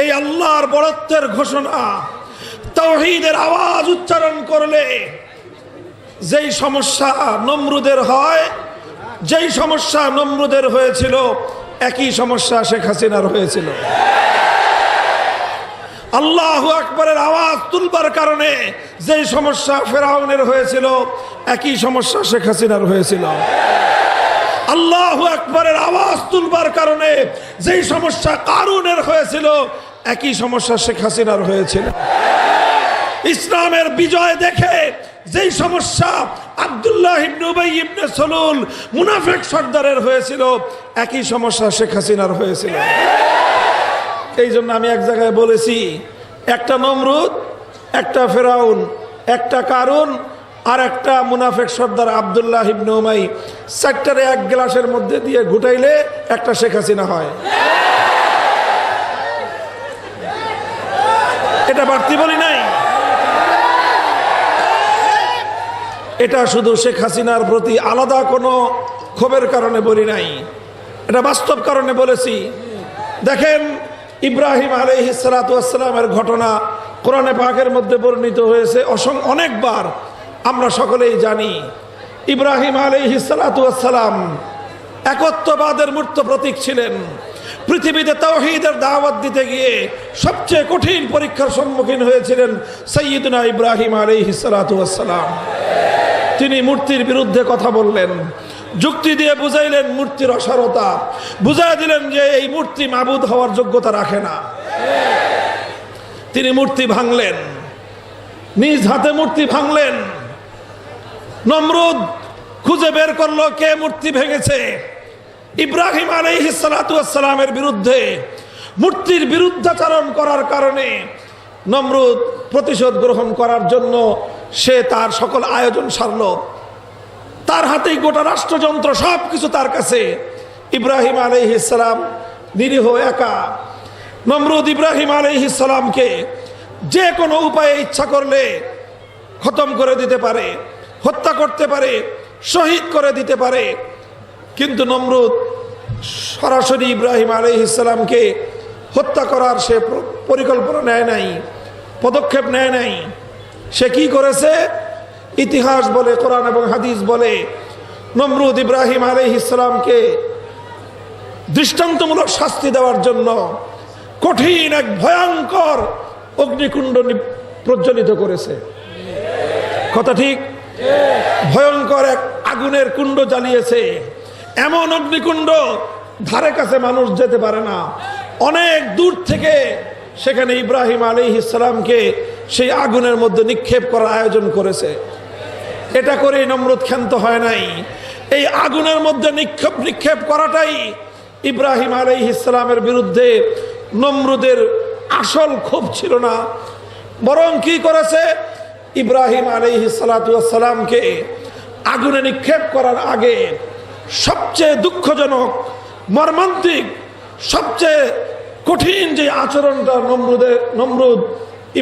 এই আল্লাহর বড়ত্বের ঘোষণা তৌহিদের আওয়াজ উচ্চারণ করলে যেই সমস্যা নমরুদের হয়, যেই সমস্যা নমরুদের হয়েছিল, একই সমস্যা শেখ হাসিনার হয়েছিল। আল্লাহ আকবরের আওয়াজ তুলবার কারণে যেই সমস্যা ফেরাউনের হয়েছিল, একই সমস্যা শেখ হাসিনার হয়েছিল। আল্লাহ আকবরের আওয়াজ তুলবার কারণে যেই সমস্যা কারুনের হয়েছিল একই সমস্যা শেখ হাসিনার হয়েছিল ইসলামের বিজয় দেখে যেই সমস্যা আবদুল্লাহ ইবনে ইবনে সলুল মুনাফেক সর্দারের হয়েছিল, একই সমস্যা শেখ হাসিনার হয়েছিল। এই জন্য আমি এক জায়গায় বলেছি, একটা নমরুদ, একটা ফেরাউন, একটা কারুন, আর একটা মুনাফেক সর্দার আবদুল্লাহ ইবনে উমাই। চারটারে এক গ্লাসের মধ্যে দিয়ে ঘুটাইলে একটা শেখ হাসিনা হয়। এটা বাড়তি বলি নাই। এটা শুধু শেখ হাসিনার প্রতি আলাদা কোনো ক্ষোভের কারণে বলি নাই। এটা বাস্তব কারণে বলেছি। দেখেন, ইব্রাহিম আলহি সালাতামের ঘটনা কোরআনে পাকের মধ্যে বর্ণিত হয়েছে অসং, অনেকবার। আমরা সকলেই জানি, ইব্রাহিম আলহি সালাতাম একত্ববাদের মূর্ত প্রতীক ছিলেন। পৃথিবীতে তাওহিদের দাওয়াত দিতে গিয়ে সবচেয়ে কঠিন পরীক্ষার সম্মুখীন হয়েছিলেন সৈয়দনা ইব্রাহিম আলহি সালাতাম তিনি মূর্তির বিরুদ্ধে কথা বললেন, যুক্তি দিয়ে বুঝাইলেন মূর্তির অসারতা। বুঝাই দিলেন যে এই মূর্তি মাবুদ হওয়ার যোগ্যতা রাখে না। তিনি মূর্তি ভাঙলেন, নিজ হাতে মূর্তি ভাঙলেন। নমরুদ খুঁজে বের করল কে মূর্তি ভেঙেছে। ইব্রাহিম আলাইহিসালামের বিরুদ্ধে মূর্তির বিরুদ্ধাচারণ করার কারণে নমরুদ প্রতিশোধ গ্রহণ করার জন্য সে তার সকল আয়োজন সারল। তার হাতেই গোটা রাষ্ট্রযন্ত্র সব কিছু তার কাছে। ইব্রাহিম আলহিসাম নিরীহ একা। নমরুদ ইব্রাহিম আলহিসামকে যে কোনো উপায়ে ইচ্ছা করলে খতম করে দিতে পারে, হত্যা করতে পারে, শহীদ করে দিতে পারে। কিন্তু নমরুদ সরাসরি ইব্রাহিম আলহিসামকে হত্যা করার সে পরিকল্পনা নেয় নাই, পদক্ষেপ নেয় নাই। সে কি করেছে? ইতিহাস বলে, কোরআন এবং হাদিস বলে, নমরুদ ইব্রাহিম আলহ ইসলামকে দৃষ্টান্তমূলক শাস্তি দেওয়ার জন্য কঠিন এক ভয়ঙ্কর অগ্নিকুণ্ড প্রজ্বলিত করেছে। কথা ঠিক? ভয়ঙ্কর এক আগুনের কুণ্ড জ্বালিয়েছে। এমন অগ্নিকুণ্ড, ধারে কাছে মানুষ যেতে পারে না। অনেক দূর থেকে সেখানে ইব্রাহিম আলী ইসলামকে সেই আগুনের মধ্যে নিক্ষেপ করার আয়োজন করেছে। এটা করেই নমরুদ ক্ষান্ত হয় নাই। এই আগুনের মধ্যে নিক্ষেপ নিক্ষেপ করাটাই ইব্রাহিম আলী ইসলামের বিরুদ্ধে নমরুদের আসল ক্ষোভ ছিল না। বরং কি করেছে? ইব্রাহিম আলী সালাতামকে আগুনে নিক্ষেপ করার আগে সবচেয়ে দুঃখজনক, মর্মান্তিক, সবচেয়ে কঠিন যে আচরণটা নমরুদের নমরুদ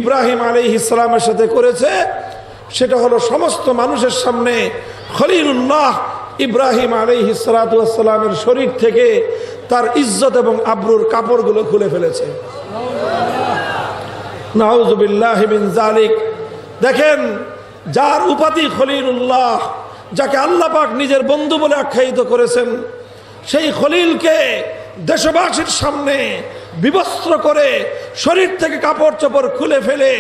ইব্রাহিম আলী ইসলামের সাথে করেছে, সেটা হলো সমস্ত মানুষের সামনে খলিলুল্লাহ ইব্রাহিম আলী সালাতামের শরীর থেকে তার ইজ্জত এবং আব্রুর কাপড়গুলো খুলে ফেলেছে। নাউজুবিল্লাহিবিন জালিক দেখেন, যার উপাধি খলিলুল্লাহ যাকে আল্লাহ পাক নিজের বন্ধু বলে আখ্যায়িত করেছেন, সেই খলিলকে দেশবাসীর সামনে বিবস্ত্র করে শরীর থেকে কাপড় চোপড় খুলে ফেলে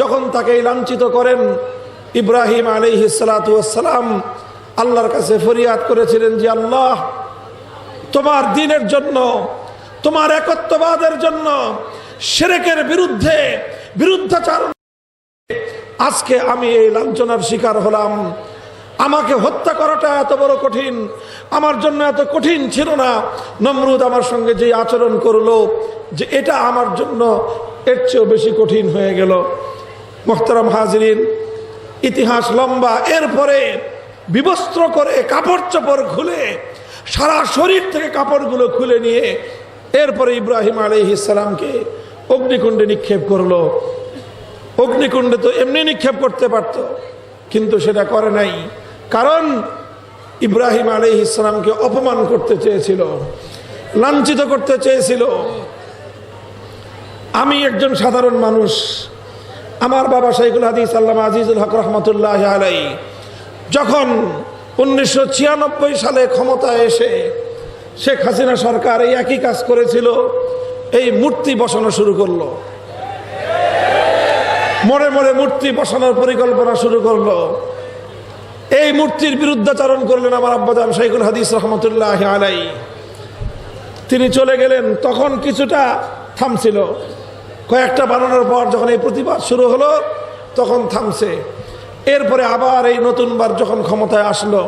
যখন তাকে লাঞ্ছিত করেন, ইব্রাহিম আলিহি সালাতাম আল্লাহর কাছে ফরিয়াদ করেছিলেন যে, আল্লাহ, তোমার দিনের জন্য, তোমার একত্ববাদের জন্য সেরেকের বিরুদ্ধে বিরুদ্ধাচারণ আজকে আমি এই লাঞ্ছনার শিকার হলাম। আমাকে হত্যা করাটা এত বড় কঠিন। আমার জন্য এত কঠিন ছিল না। নমরুদ আমার সঙ্গে যে আচরণ করল, যে এটা আমার জন্য এর চেয়েও বেশি কঠিন হয়ে গেল। মোহতারাম হাজরিন, ইতিহাস লম্বা। এরপরে বিবস্ত্র করে কাপড় চোপড় খুলে, সারা শরীর থেকে কাপড়গুলো খুলে নিয়ে এরপরে ইব্রাহিম আলহ ইসলামকে অগ্নিকুণ্ডে নিক্ষেপ করল। অগ্নিকুণ্ডে তো এমনি নিক্ষেপ করতে পারত, কিন্তু সেটা করে নাই। কারণ ইব্রাহিম আলী ইসলামকে অপমান করতে চেয়েছিল, লাঞ্ছিত করতে চেয়েছিল। আমি একজন সাধারণ মানুষ। আমার বাবা শাইকুল হাদিস আল্লামা আজিজুল হক রহমতুল্লাহ আলাই, যখন উনিশশো ছিয়ানব্বই সালে ক্ষমতায় এসে শেখ হাসিনা সরকার এই একই কাজ করেছিল, এই মূর্তি বসানো শুরু করল। মরে মরে মূর্তি বসানোর পরিকল্পনা শুরু করল। এই মূর্তির বিরুদ্ধাচরণ করলেন আমার আব্বাজান শাইকুল হাদিস রহমতুল্লাহ আলাই। তিনি চলে গেলেন, তখন কিছুটা থামছিল। কয়েকটা বানানোর পর যখন এই প্রতিবাদ শুরু হলো, তখন থামছে। এরপরে আবার এই নতুনবার যখন ক্ষমতায় আসলো,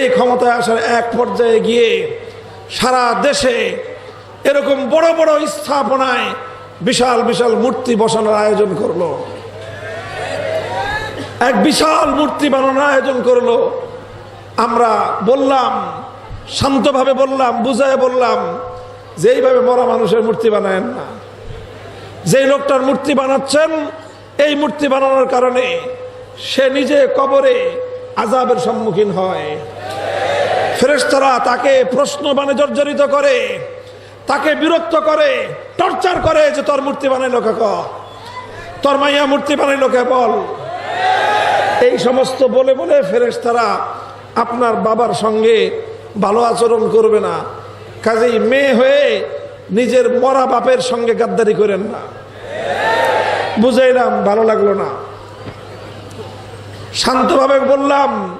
এই ক্ষমতায় আসার এক পর্যায়ে গিয়ে সারা দেশে এরকম বড় বড় স্থাপনায় বিশাল বিশাল মূর্তি বসানোর আয়োজন করল। এক বিশাল মূর্তি বানানোর আয়োজন করল। আমরা বললাম, শান্তভাবে বললাম, বুঝায় বললাম যে এইভাবে মরা মানুষের মূর্তি বানায়েন না। যেই লোকটার মূর্তি বানাচ্ছেন, এই মূর্তি বানানোর কারণে সে নিজে কবরে আজাবের সম্মুখীন হয়। ফেরেশতারা তাকে প্রশ্ন বানে জর্জরিত করে, তাকে বিরক্ত করে, টর্চার করে যে, তোর মূর্তি বানাইলো কে ক তোর মাইয়া মূর্তি বানাইলো কে বল এই সমস্ত বলে বলে ফেরেশতারা আপনার বাবার সঙ্গে ভালো আচরণ করবে না। কাজেই মেয়ে হয়ে নিজের মরা বাপের সঙ্গে গাদ্দারি করেন না। বুঝাইলাম, ভালো লাগল না। শান্তভাবে বললাম